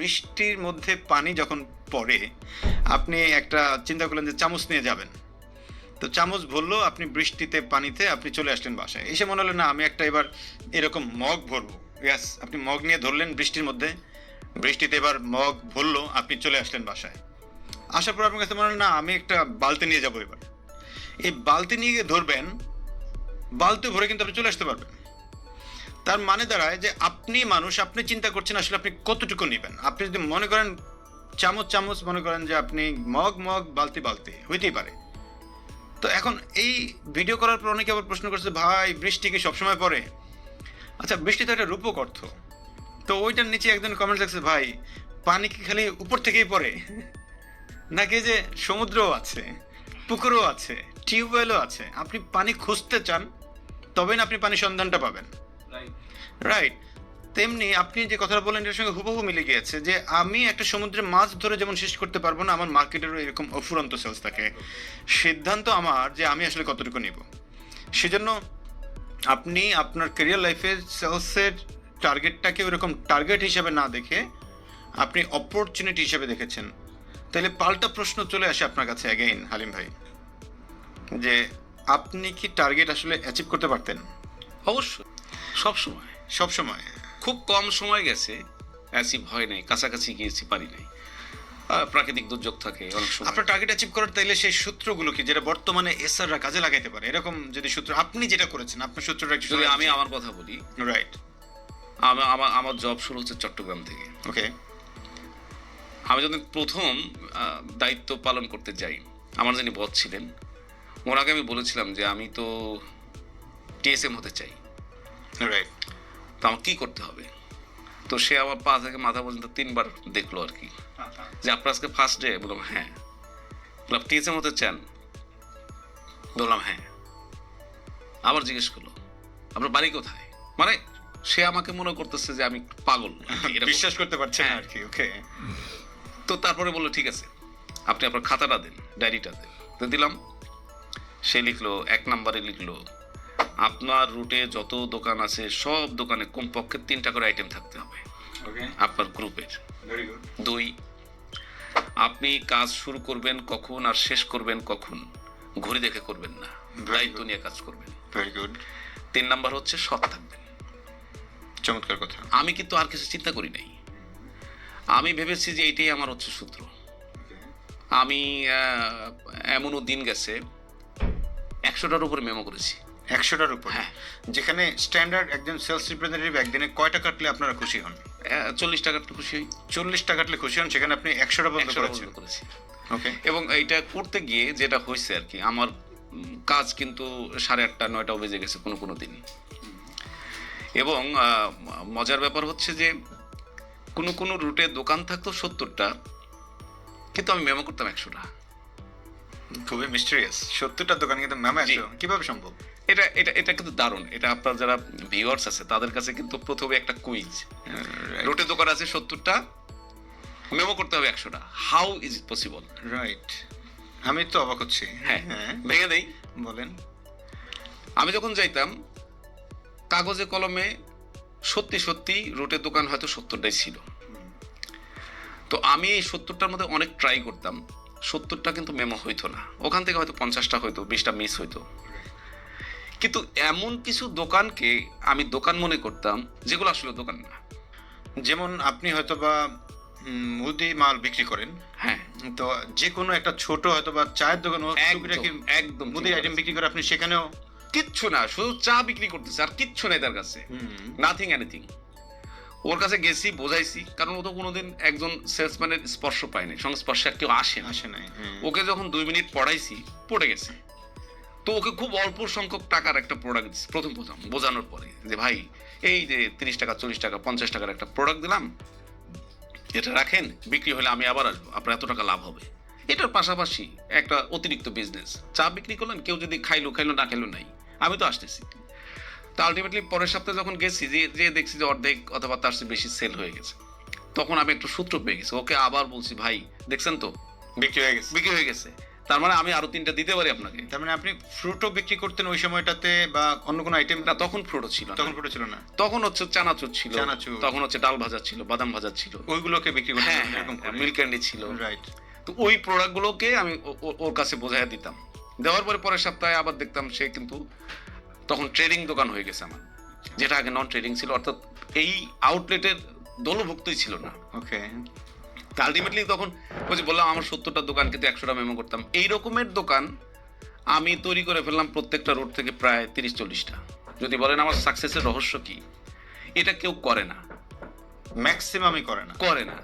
বৃষ্টির মধ্যে পানি যখন পড়ে, আপনি একটা চিন্তা করলেন যে চামচ নিয়ে যাবেন। তো চামচ ভরলো, আপনি বৃষ্টিতে পানিতে আপনি চলে আসলেন বাসায়। এসে মনে হলো, না, আমি একটা এবার এরকম মগ ভরবো। ইয়াস, আপনি মগ নিয়ে ধরলেন বৃষ্টির মধ্যে। বৃষ্টিতে এবার মগ ভরলো, আপনি চলে আসলেন বাসায়। আসার পর আপনার কাছে মনে হলো, না, আমি একটা বালতি নিয়ে যাব এবার। এই বালতি নিয়ে গিয়ে ধরবেন, বালতি ভরে কিন্তু আপনি চলে আসতে পারবেন। তার মানে দাঁড়ায় যে আপনি মানুষ, আপনি চিন্তা করছেন আসলে আপনি কতটুকু নেবেন? আপনি যদি মনে করেন চামচ চামচ মনে করেন যে আপনি মগ মগ, বালতি বালতি, হইতেই পারে। তো এখন এই ভিডিও করার পর অনেকে আবার প্রশ্ন করছে, ভাই, বৃষ্টি কি সবসময় পড়ে? আচ্ছা বৃষ্টি তো একটা রূপক অর্থ। তো ওইটার নিচে একজন কমেন্ট লাগছে ভাই, পানি কি খালি উপর থেকেই পড়ে? নাকি যে সমুদ্রও আছে, পুকুরও আছে, টিউবওয়েলও আছে। আপনি পানি খুঁজতে চান, তবেই না আপনি পানি সন্ধানটা পাবেন। রাইট তেমনি আপনি যে কথাটা বললেন, এটার সঙ্গে হুবহু মিলে গিয়েছে যে আমি একটা সমুদ্রে মাছ ধরে যেমন শেষ করতে পারব না, আমার মার্কেটেরও এরকম অফুরন্ত সেলস থাকে। সিদ্ধান্ত আমার যে আমি আসলে কতটুকু নিব। সেজন্য আপনি আপনার কেরিয়ার লাইফে সেলসের টার্গেটটাকে ওরকম টার্গেট হিসাবে না দেখে আপনি অপরচুনিটি হিসেবে দেখেছেন। তাহলে পাল্টা প্রশ্ন চলে আসে আপনার কাছে অ্যাগেইন হালিম ভাই। যে আপনি কি টার্গেট আসলে অ্যাচিভ করতে পারতেন? অবশ্যই। সব সব সময় খুব কম সময় গেছে অ্যাচিভ হয় নাই কাছাকাছি গিয়েছি পারি নাই। প্রাকৃতিক দুর্যোগ থাকে অনেক সময়। আপনার টার্গেট অ্যাচিভ করার তাইলে সেই সূত্রগুলো কি যেটা বর্তমানে এসআররা কাজে লাগাইতে পারে এরকম যদি সূত্র আপনি যেটা করেছেন আপনার সূত্রটা যদি আমি আমার কথা বলি রাইট আমার আমার আমার জব শুরু হচ্ছে চট্টগ্রাম থেকে। ওকে আমি যখন প্রথম দায়িত্ব পালন করতে যাই আমার যিনি বস ছিলেন ওনাকে আমি বলেছিলাম যে আমি তো টিএসএম হতে চাই। রাইট তো আমার কী করতে হবে? তো সে আমার পা থেকে মাথা পর্যন্ত তিনবার দেখল আর কি। যে আপনার আজকে ফার্স্ট ডে বললাম হ্যাঁ। বললাম টিএসএম হতে চান? বললাম হ্যাঁ। আবার জিজ্ঞেস করল আপনার বাড়ি কোথায়? মানে সে আমাকে মনে করতেছে যে আমি পাগল। বিশ্বাস করতে পারছেন না হ্যাঁ। আর কি ওকে তো তারপরে বলল ঠিক আছে আপনি আপনার খাতাটা দেন ডায়েরিটা দেন। তো দিলাম সে লিখলো এক নম্বরে লিখলো আপনার রুটে যত দোকান আছে সব দোকানে কমপক্ষে তিনটা করে আইটেম থাকতে হবে। আপনার গ্রুপের দুই আপনি কাজ শুরু করবেন কখন আর শেষ করবেন কখন? ঘড়ি দেখে করবেন না। দায়িত্ব নিয়ে কাজ করবেন। ভেরি গুড তিন নাম্বার হচ্ছে সৎ থাকবেন। চমৎকার কথা। আমি কিন্তু আর কিছু চিন্তা করি নাই। আমি ভেবেছি যে এইটাই আমার হচ্ছে সূত্র। আমি এমনও দিন গেছে একশোটার উপরে মেমো করেছি। একশোটার উপর। হ্যাঁ। যেখানে স্ট্যান্ডার্ড একজন সেলস রিপ্রেজেন্টেটিভ একদিনে কয়টা কাটলে আপনারা খুশি হন? চল্লিশ টাকার তো খুশি হই। চল্লিশটা কাটলে খুশি হন সেখানে আপনি একশোটা বন্ধ করেছেন। করেছি। ওকে এবং এইটা করতে গিয়ে যেটা হয়েছে আর কি আমার কাজ কিন্তু সাড়ে আটটা নয়টাও বেজে গেছে কোনো কোনো দিনই এবং মজার ব্যাপার হচ্ছে যে কোনো কোনো রুটে দোকান থাকতো সত্তরটা কিন্তু আমি মেমো করতাম একশোটা। খুবই মিস্টেরিয়াস সত্তরটা দোকান কিন্তু। একশো কীভাবে সম্ভব? এটা এটা এটা কিন্তু দারুণ। এটা আপনার যারা ভিউয়ার্স আছে তাদের কাছে কিন্তু প্রথমে একটা কুইজ রুটে দোকান আছে সত্তরটা মেমো করতে হবে একশোটা। How is it possible right আমি তো অবাক হচ্ছি। হ্যাঁ হ্যাঁ। ভেঙে দেই। বলেন। আমি যখন যাইতাম কাগজে কলমে সত্যি সত্যি রুটের দোকান হয়তো সত্তরটাই ছিল। তো আমি এই সত্তরটার মধ্যে অনেক ট্রাই করতাম। সত্তরটা কিন্তু মেমো হইতো না। ওখান থেকে হয়তো পঞ্চাশটা হইতো বিশটা মিস হইতো। কিন্তু এমন কিছু দোকানকে আমি দোকান মনে করতাম যেগুলো আসলে দোকান না। যেমন আপনি হয়তো বা মুদি মাল বিক্রি করেন। হ্যাঁ। তো যে কোনো একটা ছোট হয়তো বা চায়ের দোকান একদম, মুদি আইটেম বিক্রি করে আপনি সেখানেও কিচ্ছু না শুধু চা বিক্রি করতেছে আর কিচ্ছু নেই তার কাছে। নাথিং এনিথিং ওর কাছে গেছি বোঝাইছি কারণ ও তো কোনোদিন একজন সেলসম্যানের স্পর্শ পায়নি সংস্পর্শে আর কেউ আসে না। আসে নাই। ওকে যখন দুই মিনিট পড়াইছি পড়ে গেছে। তো ওকে খুব অল্প সংখ্যক টাকার একটা প্রোডাক্ট প্রথম প্রথম বোঝানোর পরে যে ভাই এই যে তিরিশ টাকা চল্লিশ টাকা পঞ্চাশ টাকার একটা প্রোডাক্ট দিলাম এটা রাখেন বিক্রি হলে আমি আবার আসব আপনার এত টাকা লাভ হবে। এটার পাশাপাশি একটা অতিরিক্ত বিজনেস চা বিক্রি করলেন কেউ যদি খাইলো খাইলো না খাইলো নাই আমি তো আসতেছি। তো আলটিমেটলি পরের সপ্তাহে যখন গেছি যে যে দেখছি যে অর্ধেক অথবা তার চেয়ে বেশি সেল হয়ে গেছে তখন আমি একটু সূত্র পেয়ে গেছি ওকে আবার বলছি ভাই দেখছেন তো? বিক্রি হয়ে গেছে। বিক্রি হয়ে গেছে। তার মানে আমি আরও তিনটা দিতে পারি আপনাকে। তার মানে আপনি ফ্রুটও বিক্রি করতেন ওই সময়টাতে বা অন্য কোনো আইটেম না তখন ফ্রুটও ছিল তখন ফ্রুটও ছিল না। তখন হচ্ছে চানাচুর ছিল। চানাচুর। তখন হচ্ছে ডাল ভাজা ছিল বাদাম ভাজা ছিল। ওইগুলোকে বিক্রি করতেন হ্যাঁ মিল্ক ক্যান্ডি ছিল। রাইট তো ওই প্রোডাক্টগুলোকে আমি ওর কাছে বোঝাই দিতাম। দেওয়ার পরে পরের সপ্তাহে আবার দেখতাম সে কিন্তু তখন ট্রেডিং দোকান হয়ে গেছে আমার যেটা আগে নন ট্রেডিং ছিল অর্থাৎ এই আউটলেটের দলভুক্তই ছিল না। ওকে আলটিমেটলি তখন ওই যে বললাম আমার সত্তরটা দোকান কিন্তু একশোটা মেমো করতাম। এই রকমের দোকান আমি তৈরি করে ফেললাম প্রত্যেকটা রোড থেকে প্রায় তিরিশ চল্লিশটা। যদি বলেন আমার সাকসেসের রহস্য কি এটা কেউ করে না। ম্যাক্সিমামই করে না। করে না।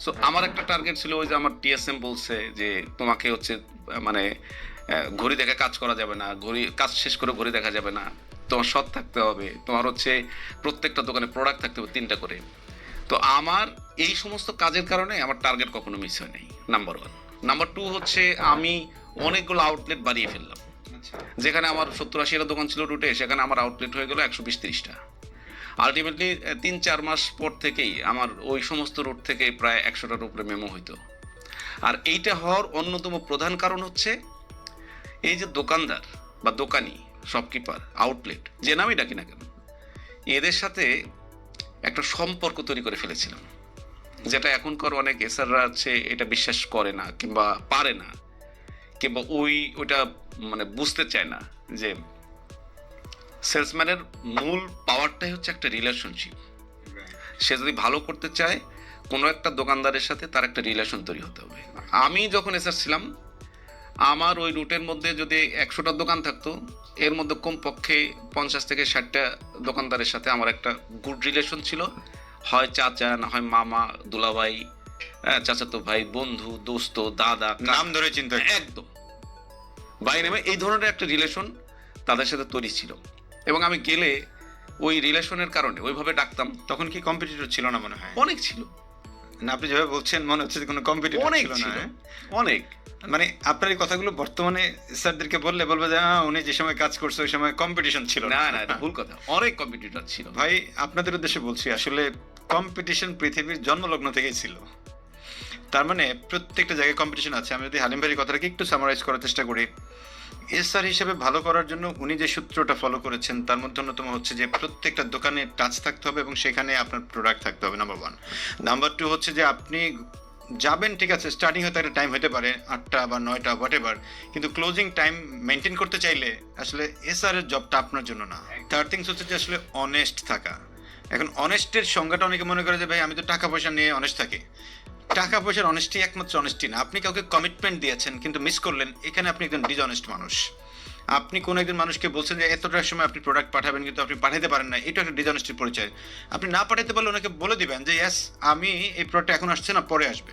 সো আমার একটা টার্গেট ছিল ওই যে আমার টিএসএম বলছে যে তোমাকে হচ্ছে মানে ঘড়ি দেখে কাজ করা যাবে না ঘড়ি কাজ শেষ করে ঘড়ি দেখা যাবে না। তোমার সৎ থাকতে হবে। তোমার হচ্ছে প্রত্যেকটা দোকানে প্রোডাক্ট থাকতে হবে তিনটা করে। তো আমার এই সমস্ত কাজের কারণে আমার টার্গেট কখনো মিস হয় নাই নাম্বার ওয়ান নাম্বার টু হচ্ছে আমি অনেকগুলো আউটলেট বাড়িয়ে ফেললাম। আচ্ছা। যেখানে আমার সত্তর আশিটা দোকান ছিল রুটে সেখানে আমার আউটলেট হয়ে গেল একশো বিশ তিরিশটা আলটিমেটলি তিন চার মাস পর থেকেই আমার ওই সমস্ত রুট থেকে প্রায় একশোটার উপরে মেমো হইতো। আর এইটা হওয়ার অন্যতম প্রধান কারণ হচ্ছে এই যে দোকানদার বা দোকানি শপকিপার আউটলেট যে নামই ডাকি না কেন এদের সাথে একটা সম্পর্ক তৈরি করে ফেলেছিলাম। যেটা এখনকার অনেক এসাররা আছে এটা বিশ্বাস করে না কিংবা পারে না কিংবা ওই ওইটা মানে বুঝতে চায় না যে সেলসম্যানের মূল পাওয়ারটাই হচ্ছে একটা রিলেশনশিপ সে যদি ভালো করতে চায় কোনো একটা দোকানদারের সাথে তার একটা রিলেশন তৈরি হতে হবে। আমি যখন এসেছিলাম আমার ওই রুটের মধ্যে যদি একশোটা দোকান থাকতো এর মধ্যে কমপক্ষে পঞ্চাশ থেকে ষাটটা দোকানদারের সাথে আমার একটা গুড রিলেশন ছিল। হয় চাচা না হয় মামা দুলাভাই চাচাতো ভাই বন্ধু দোস্ত দাদা নাম ধরে চিন্তা একদম। ভাই নেমে এই ধরনের একটা রিলেশন তাদের সাথে তৈরি ছিল। এবং আমি গেলে ওই রিলেশনের কারণে ওইভাবে ডাকতাম। তখন কি কম্পিটিটর ছিল না মনে হয়? অনেক ছিল। না আপনি যেভাবে বলছেন মনে হচ্ছে কোনো কম্পিটিটর অনেক ছিল। না হ্যাঁ? অনেক। মানে আপনার এই কথাগুলো বর্তমানে স্যারদেরকে বললে বলবে যে হ্যাঁ উনি যে সময় কাজ করছে ওই সময় কম্পিটিশন ছিল না। না এটা ভুল কথা। অনেক কম্পিটিটর ছিল। ভাই আপনাদের উদ্দেশ্যে বলছি আসলে কম্পিটিশন পৃথিবীর জন্মলগ্ন থেকেই ছিল। তার মানে প্রত্যেকটা জায়গায় কম্পিটিশন আছে। আমি যদি হালিম ভাইয়ের কথাটাকে একটু সামারাইজ করার চেষ্টা করি এসআর হিসেবে ভালো করার জন্য উনি যে সূত্রটা ফলো করেছেন, তার মধ্যে অন্যতম হচ্ছে যে প্রত্যেকটা দোকানে টাচ থাকতে হবে এবং সেখানে আপনার প্রোডাক্ট থাকতে হবে নাম্বার ওয়ান নাম্বার টু হচ্ছে যে আপনি যাবেন, ঠিক আছে স্টার্টিং হয়তো একটা টাইম হতে পারে, আটটা বা নয়টা হোয়াট এভার কিন্তু ক্লোজিং টাইম মেনটেন করতে চাইলে আসলে এসআর এর জবটা আপনার জন্য না। থার্ড থিংস হচ্ছে যে আসলে অনেস্ট থাকা। এখন অনেস্টের সংজ্ঞাটা অনেকে মনে করে যে, ভাই, আমি তো টাকা পয়সা নিয়ে অনেস্ট থাকি। টাকা পয়সার অনেস্টি একমাত্র অনেস্টি না। আপনি কাউকে কমিটমেন্ট দিয়েছেন, কিন্তু মিস করলেন, এখানে আপনি একজন ডিসঅনেস্ট মানুষ। আপনি কোনো একজন মানুষকে বলছেন যে এতটার সময় আপনি প্রোডাক্ট পাঠাবেন, কিন্তু আপনি পাঠাতে পারেন না এটা একটা ডিসঅনেস্টির পরিচয়। আপনি না পাঠাতে পারলে ওনাকে বলে দিবেন যে ইয়াস আমি এই প্রোডাক্ট এখন আসছে না, পরে আসবে।